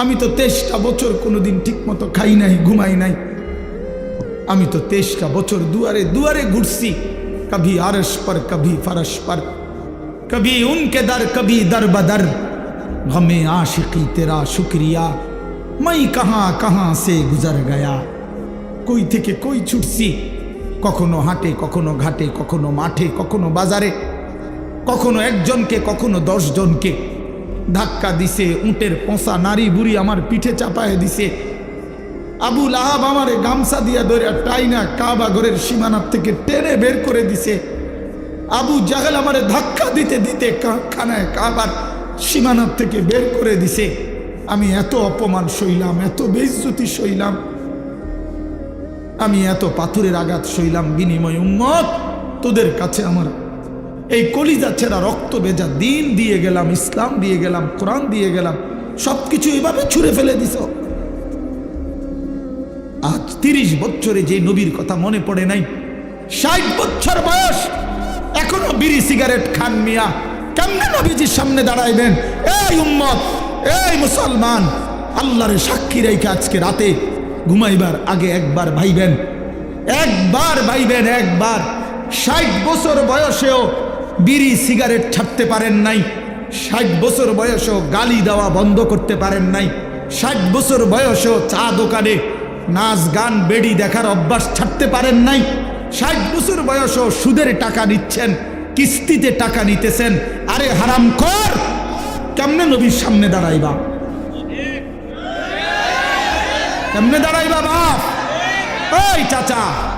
আমি তো তেইশটা বছর কোনোদিন ঠিকমতো খাই নাই, ঘুমাই নাই। আমি তো তেইশটা বছর দুয়ারে দুয়ারে ঘুরছি। কভি আরস পর, কভি ফরস পর, কভি উনকে দর কভি দর বদর ঘমে আশিকি তেরা শুক্রিয়া, মাই কাহা কাহা সে গুজর গয়া। কই থেকে কই ছুটছি? কখনো হাটে, কখনো ঘাটে, কখনো মাঠে, কখনো বাজারে, কখনো একজনকে, কখনো দশজনকে। জনকে ধাক্কা দিছে, উটের পোঁসা নারী বুড়ি আমার পিঠে চাপায় দিছে। আবুল আহাব আমারে গামছা দিয়া ধরে টাইনা কাবা ঘরের সীমানার থেকে টেনে বের করে দিছে। আবু জাহেল আমারে ধাক্কা দিতে দিতে কা- খানায় কাবার সীমানার থেকে বের করে দিছে। আমি এত অপমান সইলাম, এত বেইজ্জতি সইলাম। আমি এত পাথরের আঘাত সইলাম বিনিময় উম্মত, তোদের কাছে আমার এই কলিজা ছেঁড়া রক্ত বেজা দিন দিয়ে গেলাম, ইসলাম দিয়ে গেলাম, কোরআন দিয়ে গেলাম সব কিছু এভাবে ছুঁড়ে ফেলে দিস। আজ তিরিশ বছরে যে নবীর কথা মনে পড়ে নাই, ষাট বছর বয়স, এখনও বিড়ি সিগারেট খান মিয়া, কেমনে নবীজির সামনে দাঁড়াইবেন? এই উম্মত, এই মুসলমান, আল্লাহরে সাক্ষী রেখে আজকে রাতে ঘুমাইবার আগে একবার ভাইবেন একবার ভাইবেন, একবার। ষাট বছর বয়সেও বিড়ি সিগারেট ছাড়তে পারেন নাই। ষাট বছর বয়সেও গালি দেওয়া বন্ধ করতে পারেন নাই। ষাট বছর বয়সেও চা দোকানে নাচ গান বেড়ি দেখার অভ্যাস ছাড়তে পারেন নাই। ষাট বছর বয়সেও সুদের টাকা নিচ্ছেন, কিস্তিতে টাকা নিতেছেন। আরে হারাম কর! কেমনে নবীর সামনে দাঁড়াইবা? কেমনে দাঁড়াইবা বাপ? ওই চাচা!